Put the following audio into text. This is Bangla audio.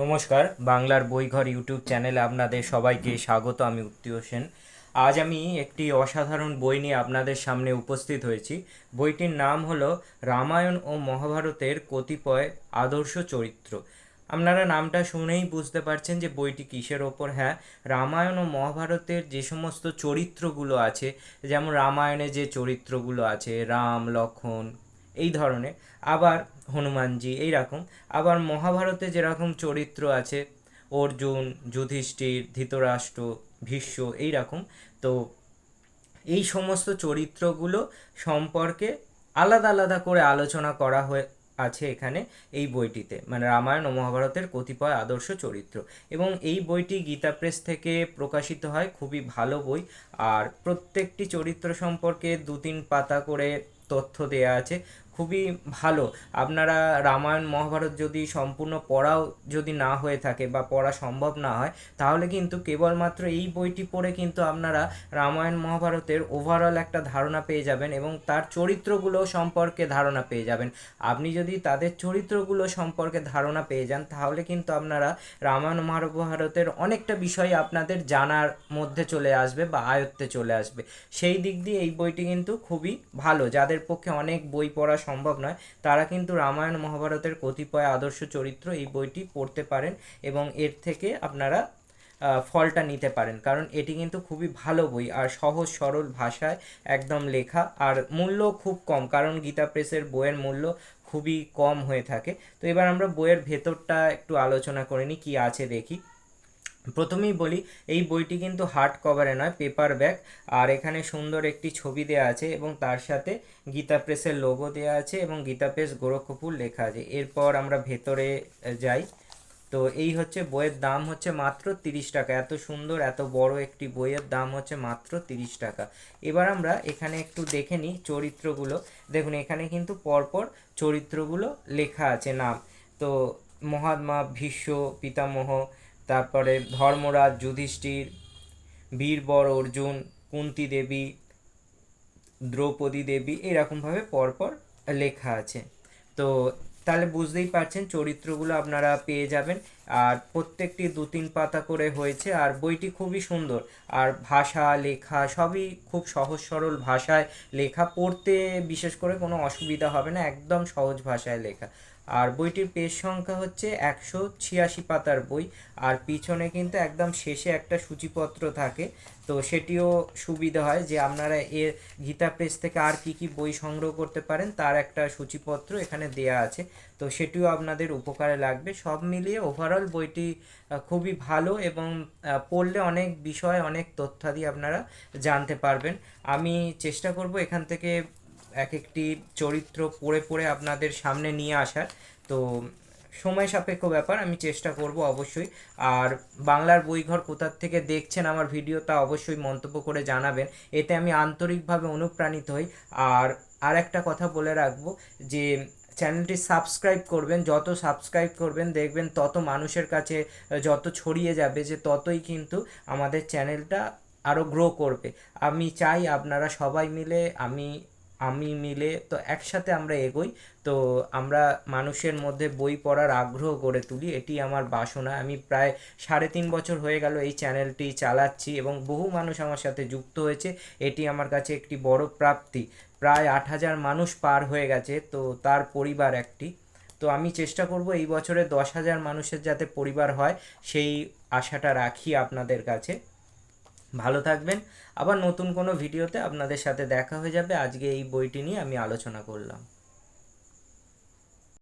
নমস্কার, বাংলার বইঘর ইউটিউব চ্যানেলে আপনাদের সবাইকে স্বাগত, আমি উত্তীয় সেন। আজ আমি একটি অসাধারণ বই নিয়ে আপনাদের সামনে উপস্থিত হয়েছি। বইটির নাম হলো রামায়ণ ও মহাভারতের কতিপয় আদর্শ চরিত্র। আপনারা নামটা শুনেই বুঝতে পারছেন যে বইটি কিসের ওপর। হ্যাঁ রামায়ণ ও মহাভারতের যে সমস্ত চরিত্রগুলো আছে, যেমন রামায়ণে যে চরিত্রগুলো আছে, রাম লক্ষ্মণ এই ধরনের। আবার হনুমানজি এই রকম আবার মহাভারতে যেরকম চরিত্র আছে, অর্জুন, যুধিষ্ঠির, ধৃতরাষ্ট্র, ভীষ্ম এই রকম তো এই সমস্ত চরিত্রগুলো সম্পর্কে আলাদা আলাদা করে আলোচনা করা হয়ে আছে এখানে এই বইটিতে। মানে রামায়ণ ও মহাভারতের কতিপয় আদর্শ চরিত্র। এবং এই বইটি গীতা প্রেস থেকে প্রকাশিত হয়, খুবই ভালো বই। আর প্রত্যেকটি চরিত্র সম্পর্কে দু তিন পাতা করে তথ্য দেয়া আছে। খুবই ভালো। আপনারা রামায়ণ, মহাভারত যদি সম্পূর্ণ পড়াও যদি না হয়ে থাকে বা পড়া সম্ভব না হয়, তাহলে কিন্তু কেবলমাত্র এই বইটি পড়ে কিন্তু আপনারা রামায়ণ, মহাভারতের ওভারঅল একটা ধারণা পেয়ে যাবেন এবং তার চরিত্রগুলো সম্পর্কে ধারণা পেয়ে যাবেন। আপনি যদি তাদের চরিত্রগুলো সম্পর্কে ধারণা পেয়ে যান, তাহলে কিন্তু আপনারা রামায়ণ, মহাভারতের অনেকটা বিষয় আপনাদের জানার মধ্যে চলে আসবে বা আয়ত্তে চলে আসবে। সেই দিক দিয়ে এই বইটি কিন্তু খুবই ভালো। যাদের পক্ষে অনেক বই পড়া সম্ভব নয়। তারা কিন্তু রামায়ণ মহাভারতের কতিপয় আদর্শ চরিত্র এই বইটি পড়তে পারেন এবং এর থেকে আপনারা ফলটা নিতে পারেন। কারণ এটি কিন্তু খুবই ভালো বই আর সহজ, সরল ভাষায় একদম লেখা আর মূল্য খুব কম। কারণ গীতা প্রেসের বইয়ের মূল্য খুবই কম হয়ে থাকে। তো এবার আমরা বইয়ের ভেতরটা একটু আলোচনা করে নিই, কী আছে দেখি। প্রথমেই বলি, এই বইটি কিন্তু হার্ড কভারে নয় পেপার ব্যাগ আর এখানে সুন্দর একটি ছবি দেওয়া আছে এবং তার সাথে গীতা প্রেসের লোগো দেওয়া আছে এবং গীতা প্রেস গোরক্ষপুর লেখা আছে। এরপর আমরা ভেতরে যাই। তো এই হচ্ছে বইয়ের দাম হচ্ছে মাত্র তিরিশ টাকা। এত সুন্দর, এত বড় একটি বইয়ের দাম হচ্ছে মাত্র তিরিশ টাকা। এবার আমরা এখানে একটু দেখে নিই চরিত্রগুলো। দেখুন, এখানে কিন্তু পরপর চরিত্রগুলো লেখা আছে নাম। তো মহাত্মা, ভীষ্ম, পিতামহ তারপরে ধর্মরাজ, যুধিষ্ঠির, বীরবর, অর্জুন, কুন্তি দেবী, দ্রৌপদী দেবী এরকমভাবে পরপর লেখা আছে। তো তাহলে বুঝতেই পারছেন চরিত্রগুলো আপনারা পেয়ে যাবেন। আর প্রত্যেকটি দু তিন পাতা করে হয়েছে আর বইটি খুবই সুন্দর। আর ভাষা, লেখা সবই খুব সহজ সরল ভাষায় লেখা। পড়তে বিশেষ করে কোনো অসুবিধা হবে না, একদম সহজ ভাষায় লেখা। আর বইটির পেজ সংখ্যা হচ্ছে একশো ছিয়াশি পাতার বই। আর পিছনে কিন্তু একদম শেষে একটা সূচিপত্র থাকে। তো সেটিও সুবিধা হয় যে আপনারা এর গীতা প্রেস থেকে আর কি কি বই সংগ্রহ করতে পারেন, তার একটা সূচিপত্র এখানে দেয়া আছে। তো সেটিও আপনাদের উপকারে লাগবে। সব মিলিয়ে ওভারঅল বইটি খুবই ভালো এবং পড়লে অনেক বিষয়, অনেক তথ্যাদি আপনারা জানতে পারবেন। আমি চেষ্টা করব এখান থেকে এক একটি চরিত্র পড়ে পড়ে আপনাদের সামনে নিয়ে আসার। তো সময় সাপেক্ষ ব্যাপার, আমি চেষ্টা করব অবশ্যই। আর বাংলার বইঘর কোথার থেকে দেখছেন আমার ভিডিও তা অবশ্যই মন্তব্য করে জানাবেন। এতে আমি আন্তরিকভাবে অনুপ্রাণিত হই। আর আর একটা কথা বলে রাখব যে, চ্যানেলটি সাবস্ক্রাইব করবেন, যত সাবস্ক্রাইব করবেন, দেখবেন তত মানুষের কাছে, যত ছড়িয়ে যাবে যে, ততই কিন্তু আমাদের চ্যানেলটা আরও গ্রো করবে। আমি চাই আপনারা সবাই মিলে, আমি আমি মিলে তো একসাথে আমরা এগোই। তো আমরা মানুষের মধ্যে বই পড়ার আগ্রহ গড়ে তুলি। এটি আমার বাসনা। আমি প্রায় সাড়ে তিন বছর হয়ে গেল এই চ্যানেলটি চালাচ্ছি এবং বহু মানুষ আমার সাথে যুক্ত হয়েছে। এটি আমার কাছে একটি বড় প্রাপ্তি। প্রায় আট হাজার মানুষ পার হয়ে গেছে, তো তার পরিবার একটি। তো আমি চেষ্টা করব এই বছরে দশ হাজার মানুষের যাতে পরিবার হয়, সেই আশাটা রাখি আপনাদের কাছে। ভালো থাকবেন। আবার নতুন কোনো ভিডিওতে আপনাদের সাথে দেখা হয়ে যাবে। আজকে এই বইটি নিয়ে আমি আলোচনা করলাম।